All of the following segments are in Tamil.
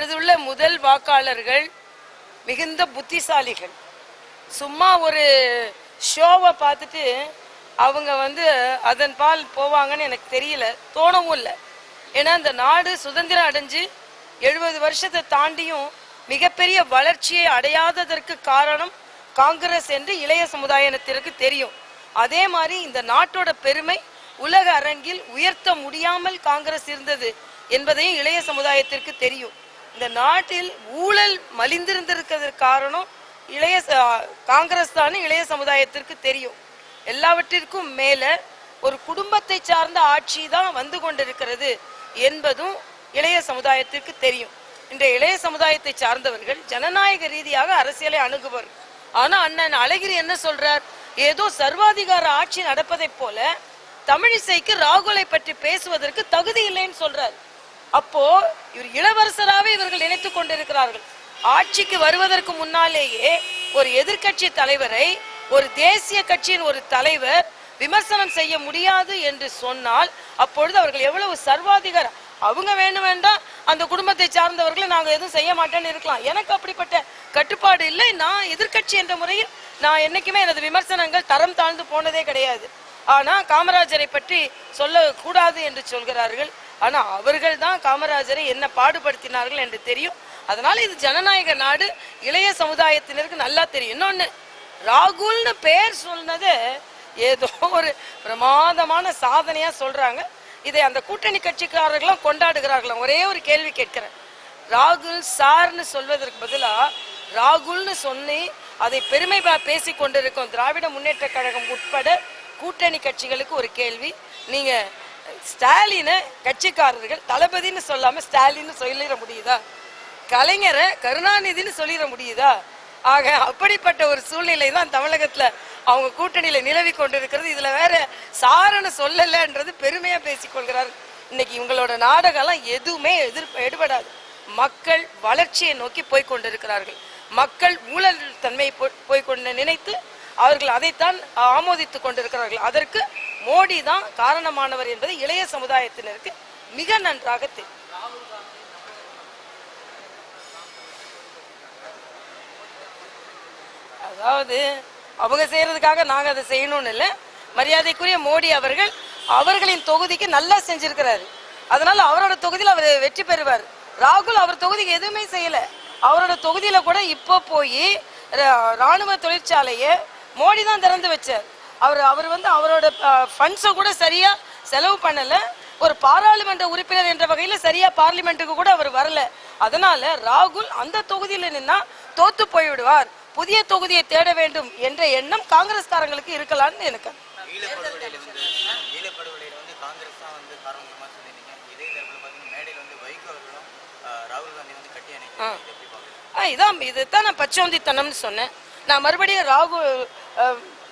இப்பொழுதுள்ள முதல் வாக்காளர்கள் மிகுந்த புத்திசாலிகள். சும்மா ஒரு ஷோவை பார்த்துட்டு அவங்க வந்து அதன் பால் போவாங்கன்னு எனக்கு தெரியல தோணவும் இல்லை. ஏன்னா இந்த நாடு சுதந்திரம் அடைஞ்சு எழுபது வருஷத்தை தாண்டியும் மிகப்பெரிய வளர்ச்சியை அடையாததற்கு காரணம் காங்கிரஸ் என்று இளைய சமுதாயத்திற்கு தெரியும். அதே மாதிரி இந்த நாட்டோட பெருமை உலக அரங்கில் உயர்த்த முடியாமல் காங்கிரஸ் இருந்தது என்பதையும் இளைய சமுதாயத்திற்கு தெரியும். இந்த நாட்டில் ஊழல் மலிந்திருந்திருக்கிறதுக்கு காரணம் இளைய காங்கிரஸ் தான் இளைய சமுதாயத்திற்கு தெரியும். எல்லாவற்றிற்கும் மேல ஒரு குடும்பத்தை சார்ந்த ஆட்சி தான் வந்து கொண்டிருக்கிறது என்பதும் இளைய சமுதாயத்திற்கு தெரியும். இன்றைய இளைய சமுதாயத்தை சார்ந்தவர்கள் ஜனநாயக ரீதியாக அரசியலை அணுகுவர். ஆனா அண்ணன் அழகிரி என்ன சொல்றார்? ஏதோ சர்வாதிகார ஆட்சி நடப்பதைப் போல தமிழிசைக்கு ராகுலை பற்றி பேசுவதற்கு தகுதி இல்லைன்னு சொல்றார். அப்போ இவர் இளவரசராகவே இவர்கள் நினைத்துக் கொண்டிருக்கிறார்கள். ஆட்சிக்கு வருவதற்கு முன்னாலேயே ஒரு எதிர்க்கட்சி தலைவரை ஒரு தேசிய கட்சியின் ஒரு தலைவர் விமர்சனம் செய்ய முடியாது என்று சொன்னால் அப்பொழுது அவர்கள் எவ்வளவு சர்வாதிகார அவங்க வேணும் வேண்டாம் அந்த குடும்பத்தை சார்ந்தவர்களை நாங்கள் எதுவும் செய்ய மாட்டேன்னு இருக்கலாம். எனக்கு அப்படிப்பட்ட கட்டுப்பாடு இல்லை. நான் எதிர்க்கட்சி என்ற முறையில் நான் என்னைக்குமே எனது விமர்சனங்கள் தரம் தாழ்ந்து போனதே கிடையாது. ஆனா காமராஜரை பற்றி சொல்லக்கூடாது என்று சொல்கிறார்கள். ஆனால் அவர்கள் தான் காமராஜரை என்ன பாடுபடுத்தினார்கள் என்று தெரியும். அதனால இது ஜனநாயக நாடு இளைய சமுதாயத்தினருக்கு நல்லா தெரியும். இன்னொன்று ராகுல்னு பேர் சொன்னது ஏதோ ஒரு பிரமாதமான சாதனையாக சொல்கிறாங்க இதை அந்த கூட்டணி கட்சிக்காரர்களும் கொண்டாடுகிறார்களாம் ஒரே ஒரு கேள்வி கேட்கிறேன். ராகுல் சார்னு சொல்வதற்கு பதிலாக ராகுல்னு சொல்லி அதை பெருமை பேசி கொண்டிருக்கும் திராவிட முன்னேற்ற கழகம் உட்பட கூட்டணி கட்சிகளுக்கு ஒரு கேள்வி. நீங்கள் ஸ்டாலினை கட்சிக்காரர்கள் தளபதின்னு சொல்லாம ஸ்டாலின்னு சொல்லிட முடியுதா? கலைஞரை கருணாநிதின்னு சொல்லிட முடியுதா? ஆக அப்படிப்பட்ட ஒரு சூழ்நிலை தான் தமிழகத்துல அவங்க கூட்டணியில நிலவி கொண்டிருக்கிறது. இதுல வேற சாரன்னு சொல்லலன்றது பெருமையா பேசிக்கொள்கிறார் இன்னைக்கு இவங்களோட நாடகம்லாம் எதுவுமே எதிர்ப்பு எடுபடாது. மக்கள் வளர்ச்சியை நோக்கி போய் கொண்டிருக்கிறார்கள். மக்கள் ஊழல் தன்மையை போய் கொண்டு நினைத்து அவர்கள் அதைத்தான் ஆமோதித்துக் கொண்டிருக்கிறார்கள். அதற்கு மோடி தான் காரணமானவர் என்பது இளைய சமுதாயத்தினருக்கு மிக நன்றாக தெரியும். அதாவது அவங்க செய்யறதுக்காக நாங்க அதை செய்யணும்னு இல்லை. மரியாதைக்குரிய மோடி அவர்கள் அவர்களின் தொகுதிக்கு நல்லா செஞ்சிருக்கிறாரு. அதனால அவரோட தொகுதியில் அவர் வெற்றி பெறுவார். ராகுல் அவர் தொகுதிக்கு எதுவுமே செய்யல. அவரோட தொகுதியில கூட இப்போ போய் ராணுவ தொழிற்சாலையை மோடி தான் திறந்து வச்சார். அவர் அவர் வந்து அவரோட ஃபண்ட்ஸை கூட சரியா செலவு பண்ணல. ஒரு பாராளுமன்ற உறுப்பினர் என்ற வகையில சரியா பார்லிமெண்ட்டுக்கு கூட அவர் வரல. அதனால ராகுல் அந்த தொகுதியில நின்னா தோத்து போய்விடுவார். புதிய தொகுதியை தேட வேண்டும் என்ற எண்ணம் காங்கிரஸ்காரங்களுக்கு இருக்கலாம்னு எனக்கு ஈழப்படுகொலையில வந்து ஈழப்படுகொலையில வந்து காங்கிரஸ் தான் வந்து காரணமா சொல்லியிருந்தீங்க. இதே தரப்புல பார்த்தீங்கன்னா மேடையில் வந்து வைகோ அவர்களும் ஆஹ், ராகுல் காந்தி வந்து கட்டி அணைக்கிறாங்க இது எப்படி பார்க்குறீங்க ஆ இதான் இதுதான் நான் பச்சோந்தித்தனம்னு சொன்னேன். நான் மறுபடியும் ராகுல்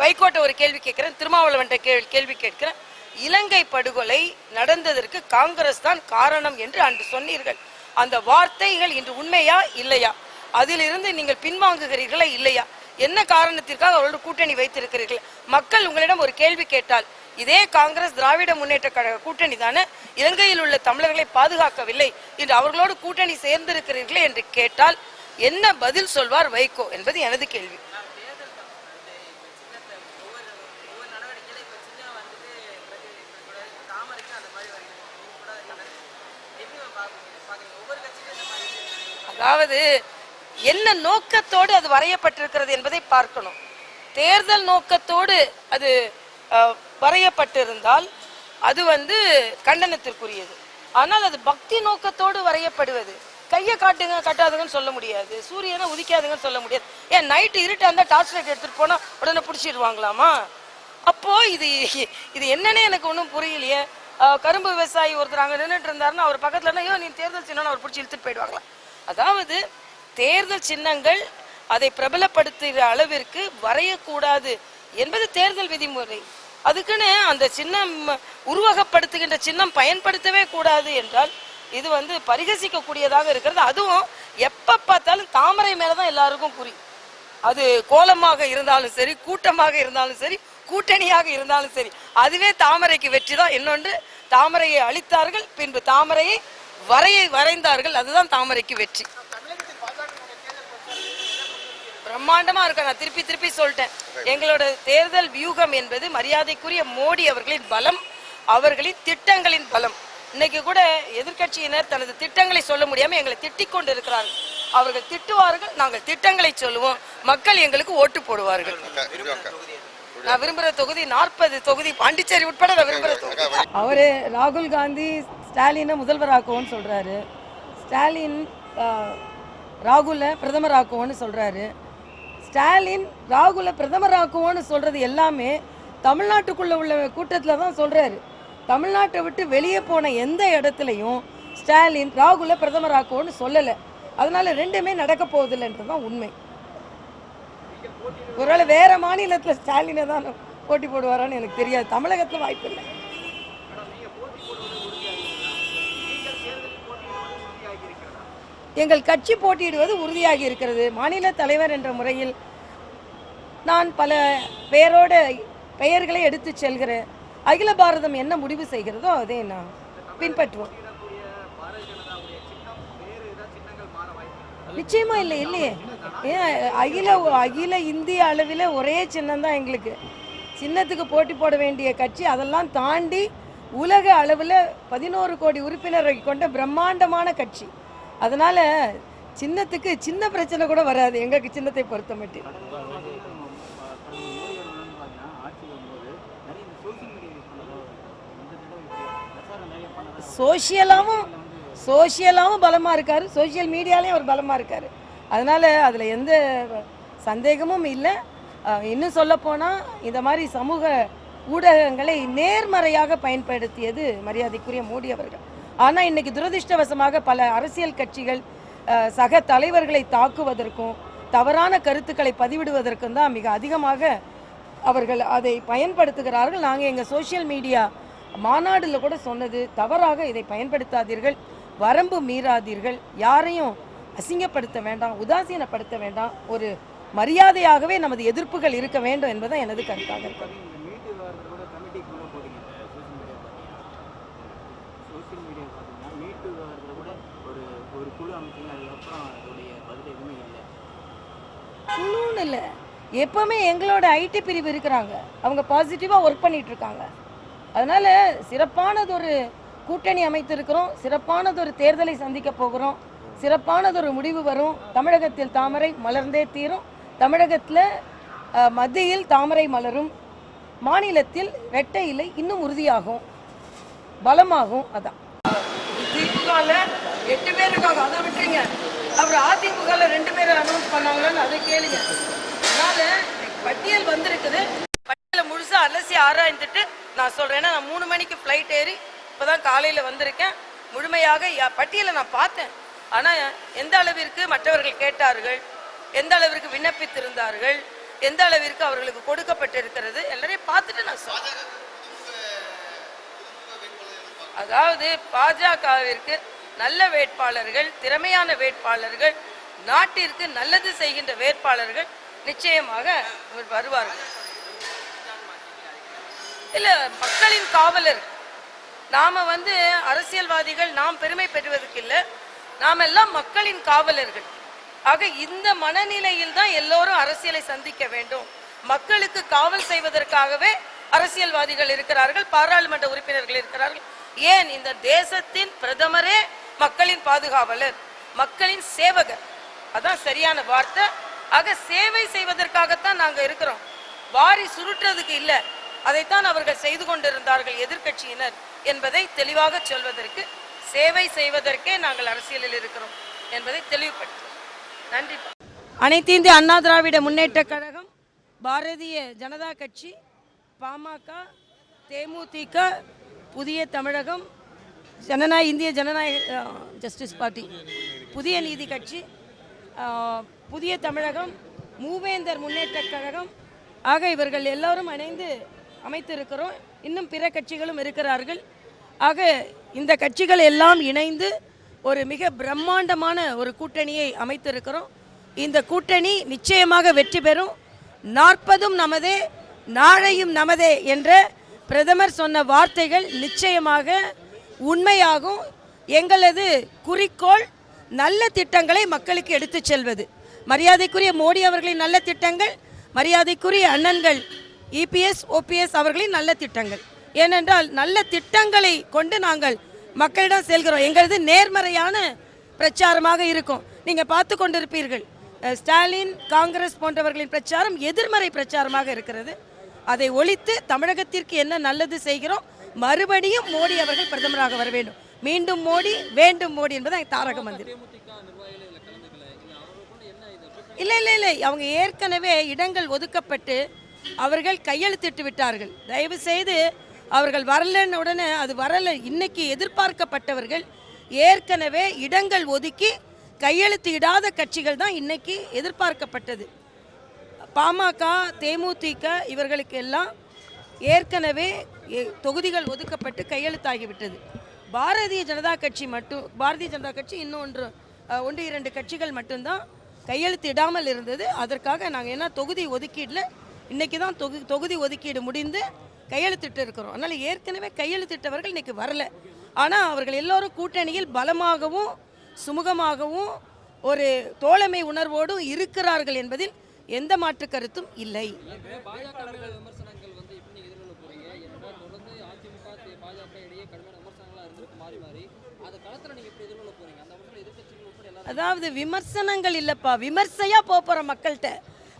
வைகோட்டை ஒரு கேள்வி கேட்கிறேன் திருமாவளவன்ட்ட கேள்வி கேள்வி கேட்கிறேன். இலங்கை படுகொலை நடந்ததற்கு காங்கிரஸ் தான் காரணம் என்று அன்று சொன்னீர்கள். அந்த வார்த்தைகள் இன்று உண்மையா இல்லையா? அதிலிருந்து நீங்கள் பின்வாங்குகிறீர்களா இல்லையா? என்ன காரணத்திற்காக அவரோட கூட்டணி வைத்திருக்கிறீர்கள்? மக்கள் உங்களிடம் ஒரு கேள்வி கேட்டால் இதே காங்கிரஸ் திராவிட முன்னேற்ற கழக கூட்டணி தானே? இலங்கையில் உள்ள தமிழர்களை பாதுகாக்கவில்லை இன்று அவர்களோடு கூட்டணி சேர்ந்திருக்கிறீர்களே என்று கேட்டால் என்ன பதில் சொல்வார் வைகோ என்பது எனது கேள்வி. அதாவது என்ன நோக்கத்தோடு அது வரையப்பட்டிருக்கிறது என்பதை பார்க்கணும். தேர்தல் நோக்கத்தோடு அது வரையப்பட்டிருந்தால் அது வந்து கண்டனத்திற்குரியது. ஆனால் அது பக்தி நோக்கத்தோடு வரையப்படுவது. கையை காட்டுங்க கட்டாதுங்கன்னு சொல்ல முடியாது. சூரியனை உதிக்காதுங்கன்னு சொல்ல முடியாது. ஏன் நைட்டு இருட்டா இருந்தால் டார்ச் லைட் எடுத்துட்டு போனா உடனே பிடிச்சிடுவாங்களாமா அப்போ இது இது என்னன்னே எனக்கு ஒன்றும் புரியலையே. கரும்பு விவசாயி ஒருத்தர் அங்கே நின்றுட்டு இருந்தாருன்னா அவர் பக்கத்துல ஐயோ நீ தேர்தல் சின்னம் அவர் பிடிச்சி இழுத்துட்டு போயிடுவாங்களா? அதாவது தேர்தல் சின்னங்கள் அதை பிரபலப்படுத்துகிற அளவிற்கு வரையக்கூடாது என்பது தேர்தல் விதிமுறை. அதுக்குன்னு அந்த சின்னம் உருவகப்படுத்துகின்ற சின்னம் பயன்படுத்தவே கூடாது என்றால் இது வந்து பரிகசிக்கக்கூடியதாக இருக்கிறது. அதுவும் எப்போ பார்த்தாலும் தாமரை மேலதான் எல்லாருக்கும் குறி. அது கோலமாக இருந்தாலும் சரி கூட்டமாக இருந்தாலும் சரி கூட்டணியாக இருந்தாலும் சரி அதுவே தாமரைக்கு வெற்றி தான் இன்னொன்று தாமரையை அழித்தார்கள் பின்பு தாமரையை வரையை வரைந்தார்கள். அதுதான் தாமரைக்கு வெற்றி. பிரம்மாண்டமா இருக்க நான் திருப்பி திருப்பி சொல்லிட்டேன். எங்களோட தேர்தல் வியூகம் என்பது மரியாதைக்குரிய மோடி அவர்களின் பலம் அவர்களின் திட்டங்களின் பலம். இன்னைக்கு கூட எதிர்க்கட்சியினர் தனது திட்டங்களை சொல்ல முடியாம எங்களை திட்டிக் கொண்டு இருக்கிறார்கள் அவர்கள் திட்டுவார்கள் நாங்கள் திட்டங்களை சொல்லுவோம். மக்கள் எங்களுக்கு ஓட்டு போடுவார்கள். நான் விரும்புகிற தொகுதி நாற்பது தொகுதி பாண்டிச்சேரி உட்பட நான் விரும்புகிற தொகுதி. அவர் ராகுல் காந்தி ஸ்டாலினை முதல்வராக்குவோன்னு சொல்கிறாரு ஸ்டாலின் ராகுலை பிரதமராக்குவோன்னு சொல்கிறாரு ஸ்டாலின் ராகுலை பிரதமராக்குவோன்னு சொல்கிறது எல்லாமே தமிழ்நாட்டுக்குள்ளே உள்ள கூட்டத்தில் தான் சொல்கிறாரு தமிழ்நாட்டை விட்டு வெளியே போன எந்த இடத்துலையும் ஸ்டாலின் ராகுலை பிரதமராக்குவோன்னு சொல்லலை. அதனால் ரெண்டுமே நடக்க போவதில்லைன்றது தான் உண்மை. ஒருவேளை வேற மாநிலத்தில் ஸ்டாலினை தான் போட்டி போடுவாரான்னு எனக்கு தெரியாது. தமிழகத்தில் வாய்ப்பு இல்லை. எங்கள் கட்சி போட்டியிடுவது உறுதியாகி இருக்கிறது. மாநில தலைவர் என்ற முறையில் நான் பல பெயரோட பெயர்களை எடுத்து செல்கிறேன். அகில பாரதம் என்ன முடிவு செய்கிறதோ அதை நான் பின்பற்றுவோம். நிச்சயமா இல்லை இல்லையே. ஏன் அகில அகில இந்திய அளவில் ஒரே சின்னம் தான் எங்களுக்கு. சின்னத்துக்கு போட்டி போட வேண்டிய கட்சி அதெல்லாம் தாண்டி உலக அளவில் பதினோரு கோடி உறுப்பினரை கொண்ட பிரம்மாண்டமான கட்சி. அதனால் சின்னத்துக்கு சின்ன பிரச்சனை கூட வராது எங்களுக்கு சின்னத்தை பொறுத்த மட்டும். சோஷியலாகவும் சோஷியலாகவும் பலமாக இருக்கார். சோஷியல் மீடியாலையும் அவர் பலமாக இருக்கார். அதனால் அதில் எந்த சந்தேகமும் இல்லை. இன்னும் சொல்லப்போனால் இந்த மாதிரி சமூக ஊடகங்களை நேர்மறையாக பயன்படுத்தியது மரியாதைக்குரிய மோடி அவர்கள். ஆனால் இன்னைக்கு துரதிர்ஷ்டவசமாக பல அரசியல் கட்சிகள் சக தலைவர்களை தாக்குவதற்கும் தவறான கருத்துக்களை பதிவிடுவதற்கும் தான் மிக அதிகமாக அவர்கள் அதை பயன்படுத்துகிறார்கள். நாங்கள் எங்கள் சோஷியல் மீடியா மாநாடில் கூட சொன்னது தவறாக இதை பயன்படுத்தாதீர்கள். வரம்பு மீறாதீர்கள். யாரையும் அசிங்கப்படுத்த வேண்டாம் உதாசீனப்படுத்த வேண்டாம். ஒரு மரியாதையாகவே நமது எதிர்ப்புகள் இருக்க வேண்டும் என்பதுதான் எனது கருத்தாக இருக்கிறது. ஒரு ஒரு இல்லை. குழுன்னு இல்லை எப்பவுமே எங்களோட ஐடி பிரிவு இருக்கிறாங்க. அவங்க பாசிட்டிவாக ஒர்க் பண்ணிட்டு இருக்காங்க. அதனால சிறப்பானதொரு கூட்டணி அமைத்திருக்கிறோம். சிறப்பானதொரு தேர்தலை சந்திக்க போகிறோம். சிறப்பானதொரு முடிவு வரும். தமிழகத்தில் தாமரை மலர்ந்தே தீரும். தமிழகத்தில் மத்தியில் தாமரை மலரும். மாநிலத்தில் ரெட்டை இலை இன்னும் உறுதியாகும். பலமாகும் அதான். திமுகவில் எட்டு பேர் இருக்காங்க அதை விட்டுருங்க. அப்புறம் அதிமுகவில் ரெண்டு பேர் அனௌன்ஸ் பண்ணாங்களான்னு அதை கேளுங்க. அதனால பட்டியல் வந்திருக்குது. பட்டியலை முழுசாக அலசி ஆராய்ந்துட்டு நான் சொல்கிறேன்னா நான் மூணு மணிக்கு ஃப்ளைட் ஏறி இப்போதான் காலையில் வந்திருக்கேன். முழுமையாக பட்டியலை நான் பார்த்தேன். ஆனால் எந்த அளவிற்கு மற்றவர்கள் கேட்டார்கள் எந்த அளவிற்கு விண்ணப்பித்திருந்தார்கள் எந்த அளவிற்கு அவர்களுக்கு கொடுக்கப்பட்டிருக்கிறது எல்லாரையும் பார்த்துட்டு நான் சொல்றேன். அதாவது பாஜகவிற்கு நல்ல வேட்பாளர்கள் திறமையான வேட்பாளர்கள் நாட்டிற்கு நல்லது செய்கின்ற வேட்பாளர்கள் நிச்சயமாக வருவார்கள். இல்ல மக்களின் காவலர். நாம வந்து அரசியல்வாதிகள் நாம் பெருமை பெறுவதற்கு இல்லை. நாம் எல்லாம் மக்களின் காவலர்கள். ஆக இந்த மனநிலையில் தான் எல்லோரும் அரசியலை சந்திக்க வேண்டும். மக்களுக்கு காவல் செய்வதற்காகவே அரசியல்வாதிகள் இருக்கிறார்கள் பாராளுமன்ற உறுப்பினர்கள் இருக்கிறார்கள். ஏன்? இந்த தேசத்தின் பிரதமரே மக்களின் பாதுகாவலர் மக்களின் சேவகர். அதான் சரியான வார்த்தை. ஆக சேவை செய்வதற்காகத்தான் நாங்கள் இருக்கிறோம். வாரி சுருட்டுறதுக்கு இல்லை. அதைத்தான் அவர்கள் செய்து கொண்டிருந்தார்கள் எதிர்க்கட்சியினர். என்பதை தெளிவாக சொல்வதற்கு சேவை செய்வதற்கே நாங்கள் அரசியலில் இருக்கிறோம் என்பதை தெளிவுபடுத்தும் நன்றி. அனைத்து இந்திய அண்ணா திராவிட முன்னேற்ற கழகம் பாரதிய ஜனதா கட்சி பாமக தேமுதிக புதிய தமிழகம் ஜனநாயக இந்திய ஜனநாயக ஜஸ்டிஸ் பார்ட்டி புதிய நீதி கட்சி புதிய தமிழகம் மூவேந்தர் முன்னேற்ற கழகம் ஆக இவர்கள் எல்லோரும் இணைந்து அமைத்திருக்கிறோம். இன்னும் பிற கட்சிகளும் இருக்கிறார்கள். ஆக இந்த கட்சிகள் எல்லாம் இணைந்து ஒரு மிக பிரம்மாண்டமான ஒரு கூட்டணியை அமைத்திருக்கிறோம். இந்த கூட்டணி நிச்சயமாக வெற்றி பெறும். நாற்பதும் நமதே நாளையும் நமதே என்ற பிரதமர் சொன்ன வார்த்தைகள் நிச்சயமாக உண்மையாகும். எங்களது குறிக்கோள் நல்ல திட்டங்களை மக்களுக்கு எடுத்துச் செல்வது. மரியாதைக்குரிய மோடி அவர்களின் நல்ல திட்டங்கள் மரியாதைக்குரிய அண்ணன்கள் இபிஎஸ் ஓபிஎஸ் அவர்களின் நல்ல திட்டங்கள். ஏனென்றால் நல்ல திட்டங்களை கொண்டு நாங்கள் மக்களிடம் செல்கிறோம். எங்களது நேர்மறையான பிரச்சாரமாக இருக்கும். நீங்கள் பார்த்து கொண்டிருப்பீர்கள். ஸ்டாலின் காங்கிரஸ் போன்றவர்களின் பிரச்சாரம் எதிர்மறை பிரச்சாரமாக இருக்கிறது. அதை ஒழித்து தமிழகத்திற்கு என்ன நல்லது செய்கிறோம்? மறுபடியும் மோடி அவர்கள் பிரதமராக வர வேண்டும். மீண்டும் மோடி வேண்டும் மோடி என்பது தாரக மந்திரம் இல்லை இல்லை இல்லை. அவங்க ஏற்கனவே இடங்கள் ஒதுக்கப்பட்டு அவர்கள் கையெழுத்திட்டு விட்டார்கள். தயவு செய்து அவர்கள் வரலன்னு உடனே அது வரல இன்னைக்கு எதிர்பார்க்கப்பட்டவர்கள் ஏற்கனவே இடங்கள் ஒதுக்கி கையெழுத்து இடாத கட்சிகள் தான் இன்னைக்கு எதிர்பார்க்கப்பட்டது. பாமக தேமுதிக இவர்களுக்கு எல்லாம் ஏற்கனவே தொகுதிகள் ஒதுக்கப்பட்டு கையெழுத்தாகிவிட்டது. பாரதிய ஜனதா கட்சி மட்டும் பாரதிய ஜனதா கட்சி இன்னும் ஒன்று ஒன்று இரண்டு கட்சிகள் மட்டும்தான் கையெழுத்து இடாமல் இருந்தது. அதற்காக நாங்கள் என்ன தொகுதி ஒதுக்கீடில் இன்றைக்கி தான் தொகு தொகுதி ஒதுக்கீடு முடிந்து கையெழுத்திட்டு இருக்கிறோம். அதனால் ஏற்கனவே கையெழுத்திட்டவர்கள் இன்றைக்கி வரல. ஆனால் அவர்கள் எல்லோரும் கூட்டணியில் பலமாகவும் சுமூகமாகவும் ஒரு தோழமை உணர்வோடும் இருக்கிறார்கள் என்பதில் எந்த மாற்று கருத்தும் இல்லை. அதாவது விமர்சனங்கள் இல்லப்பா. விமர்சையா போப் போறோம் மக்கள்கிட்ட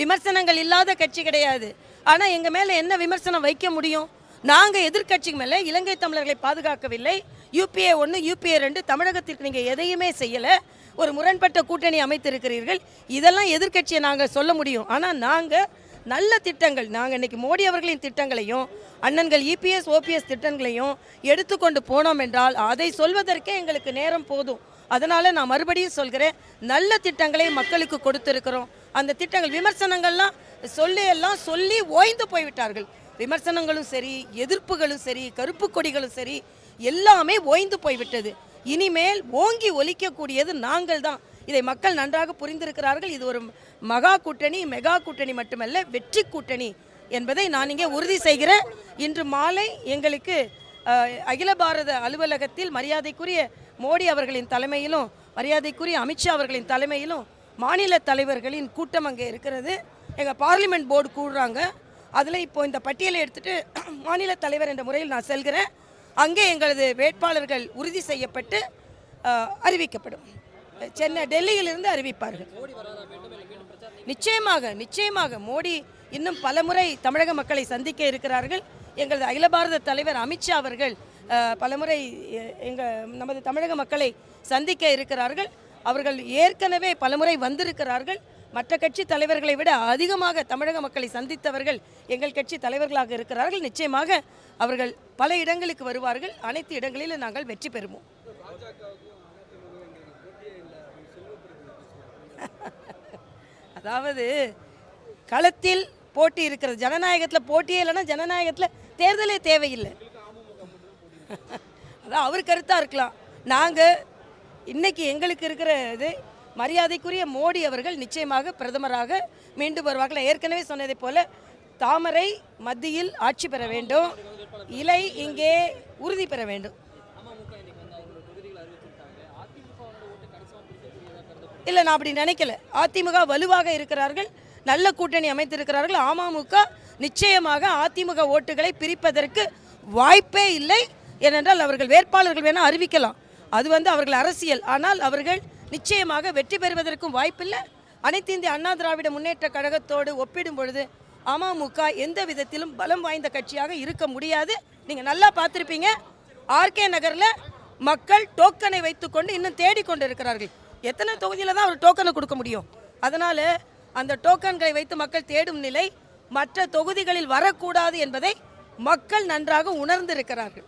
விமர்சனங்கள் இல்லாத கட்சி கிடையாது. ஆனால் எங்கள் மேலே என்ன விமர்சனம் வைக்க முடியும்? நாங்கள் எதிர்க்கட்சிக்கு மேலே இலங்கை தமிழர்களை பாதுகாக்கவில்லை. யூபிஏ ஒன்று யூபிஏ ரெண்டு தமிழகத்திற்கு நீங்கள் எதையுமே செய்யலை. ஒரு முரண்பட்ட கூட்டணி அமைத்திருக்கிறீர்கள். இதெல்லாம் எதிர்க்கட்சியை நாங்கள் சொல்ல முடியும். ஆனால் நாங்கள் நல்ல திட்டங்கள் நாங்கள் இன்னைக்கு மோடி அவர்களின் திட்டங்களையும் அண்ணன்கள் இபிஎஸ் ஓபிஎஸ் திட்டங்களையும் எடுத்துக்கொண்டு போனோம் என்றால் அதை சொல்வதற்கே எங்களுக்கு நேரம் போதும். அதனால் நான் மறுபடியும் சொல்கிறேன் நல்ல திட்டங்களை மக்களுக்கு கொடுத்துருக்கிறோம். அந்த திட்டங்கள் விமர்சனங்கள்லாம் சொல்லி எல்லாம் சொல்லி ஓய்ந்து போய்விட்டார்கள். விமர்சனங்களும் சரி எதிர்ப்புகளும் சரி கருப்பு கொடிகளும் சரி எல்லாமே ஓய்ந்து போய்விட்டது. இனிமேல் ஓங்கி ஒலிக்கக்கூடியது நாங்கள் தான். இதை மக்கள் நன்றாக புரிந்திருக்கிறார்கள். இது ஒரு மகா கூட்டணி மெகா கூட்டணி மட்டுமல்ல வெற்றி கூட்டணி என்பதை நான் இங்கே உறுதி செய்கிறேன். இன்று மாலை எங்களுக்கு அகில பாரத அலுவலகத்தில் மரியாதைக்குரிய மோடி அவர்களின் தலைமையிலும் மரியாதைக்குரிய அமித்ஷா அவர்களின் தலைமையிலும் மாநில தலைவர்களின் கூட்டம் அங்கே இருக்கிறது. எங்கள் பார்லிமெண்ட் போர்டு கூடுறாங்க அதில் இப்போ இந்த பட்டியலை எடுத்துகிட்டு மாநில தலைவர் என்ற முறையில் நான் செல்கிறேன். அங்கே எங்களது வேட்பாளர்கள் உறுதி செய்யப்பட்டு அறிவிக்கப்படும். சென்னை டெல்லியிலிருந்து அறிவிப்பார்கள். நிச்சயமாக நிச்சயமாக மோடி இன்னும் பலமுறை தமிழக மக்களை சந்திக்க இருக்கிறார்கள். எங்களது அகில பாரத தலைவர் அமித்ஷா அவர்கள் பலமுறை எங்கள் நமது தமிழக மக்களை சந்திக்க இருக்கிறார்கள். அவர்கள் ஏற்கனவே பலமுறை வந்திருக்கிறார்கள். மற்ற கட்சி தலைவர்களை விட அதிகமாக தமிழக மக்களை சந்தித்தவர்கள் எங்கள் கட்சி தலைவர்களாக இருக்கிறார்கள். நிச்சயமாக அவர்கள் பல இடங்களுக்கு வருவார்கள். அனைத்து இடங்களிலும் நாங்கள் வெற்றி பெறுவோம். அதாவது களத்தில் போட்டி இருக்கிறது. ஜனநாயகத்தில் போட்டியே இல்லைன்னா ஜனநாயகத்தில் தேர்தலே தேவையில்லை. அதான் அவர் கருத்தாக இருக்கலாம். நாங்கள் இன்னைக்கு எங்களுக்கு இருக்கிற இது மரியாதைக்குரிய மோடி அவர்கள் நிச்சயமாக பிரதமராக மீண்டும் வருவார்கள். ஏற்கனவே சொன்னதைப் போல தாமரை மத்தியில் ஆட்சி பெற வேண்டும். இலை இங்கே உறுதி பெற வேண்டும். இல்லை நான் அப்படி நினைக்கல. அதிமுக வலுவாக இருக்கிறார்கள். நல்ல கூட்டணி அமைத்திருக்கிறார்கள். அமமுக நிச்சயமாக அதிமுக ஓட்டுகளை பிரிப்பதற்கு வாய்ப்பே இல்லை. ஏனென்றால் அவர்கள் வேட்பாளர்கள் வேணால் அறிவிக்கலாம். அது வந்து அவர்கள் அரசியல். ஆனால் அவர்கள் நிச்சயமாக வெற்றி பெறுவதற்கும் வாய்ப்பில்லை. அனைத்து இந்திய அண்ணா திராவிட முன்னேற்ற கழகத்தோடு ஒப்பிடும் பொழுது அமமுக எந்த விதத்திலும் பலம் வாய்ந்த கட்சியாக இருக்க முடியாது. நீங்கள் நல்லா பார்த்துருப்பீங்க. ஆர்கே நகரில் மக்கள் டோக்கனை வைத்துக்கொண்டு இன்னும் தேடிக்கொண்டு இருக்கிறார்கள் எத்தனை தொகுதியில் தான் அவர் டோக்கனை கொடுக்க முடியும்? அதனால் அந்த டோக்கன்களை வைத்து மக்கள் தேடும் நிலை மற்ற தொகுதிகளில் வரக்கூடாது என்பதை மக்கள் நன்றாக உணர்ந்திருக்கிறார்கள்.